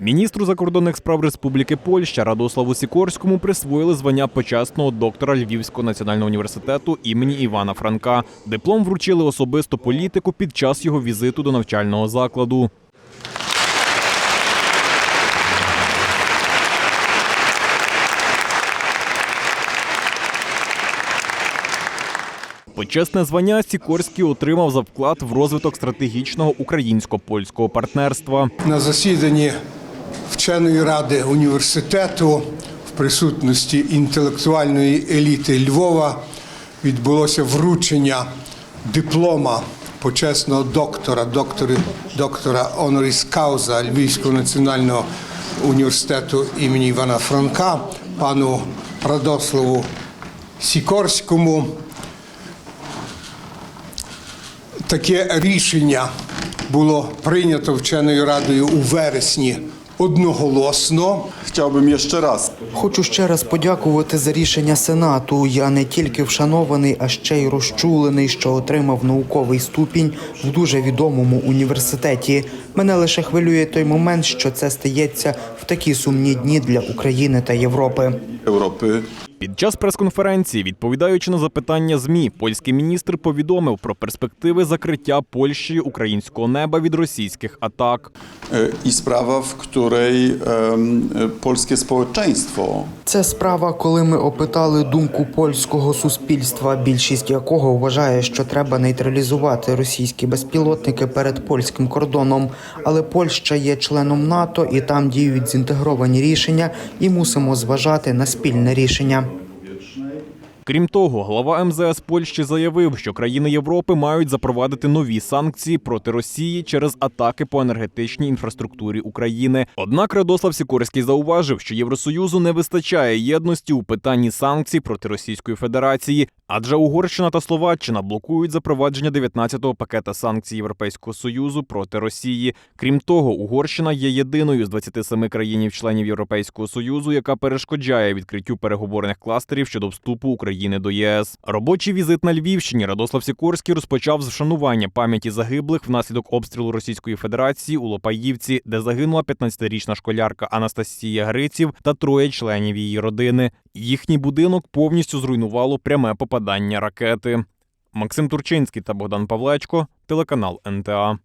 Міністру закордонних справ Республіки Польща Радославу Сікорському присвоїли звання почесного доктора Львівського національного університету імені Івана Франка. Диплом вручили особисто політику під час його візиту до навчального закладу. Почесне звання Сікорський отримав за вклад в розвиток стратегічного українсько-польського партнерства. На засіданні вченої ради університету в присутності інтелектуальної еліти Львова відбулося вручення диплома почесного доктора, доктори, доктора Honoris Causa Львівського національного університету імені Івана Франка, пану Радославу Сікорському. Таке рішення було прийнято вченою радою у вересні одноголосно. хотів би я ще раз. Хочу ще раз подякувати за рішення Сенату. Я не тільки вшанований, а ще й розчулений, що отримав науковий ступінь в дуже відомому університеті. Мене лише хвилює той момент, що це стається в такі сумні дні для України та Європи. Europy Під час прес-конференції, відповідаючи на запитання ЗМІ, польський міністр повідомив про перспективи закриття Польщею українського неба від російських атак. e, i sprawa, w której em, e, społeczeństwo Це справа, коли ми опитали думку польського суспільства, більшість якого вважає, що треба нейтралізувати російські безпілотники перед польським кордоном. Але Польща є членом НАТО і там діють зінтегровані рішення, і мусимо зважати на спільне рішення. Крім того, глава МЗС Польщі заявив, що країни Європи мають запровадити нові санкції проти Росії через атаки по енергетичній інфраструктурі України. Однак Радослав Сікорський зауважив, що Євросоюзу не вистачає єдності у питанні санкцій проти Російської Федерації, адже Угорщина та Словаччина блокують запровадження 19-го пакета санкцій Європейського союзу проти Росії. Крім того, Угорщина є єдиною з 27 країн-членів Європейського союзу, яка перешкоджає відкриттю переговорних кластерів щодо вступу України до ЄС. Робочий візит на Львівщині Радослав Сікорський розпочав з вшанування пам'яті загиблих внаслідок обстрілу Російської Федерації у Лопаївці, де загинула 15-річна школярка Анастасія Гриців та троє членів її родини. Їхній будинок повністю зруйнувало пряме попадання ракети. Максим Турчинський та Богдан Павлечко, телеканал НТА.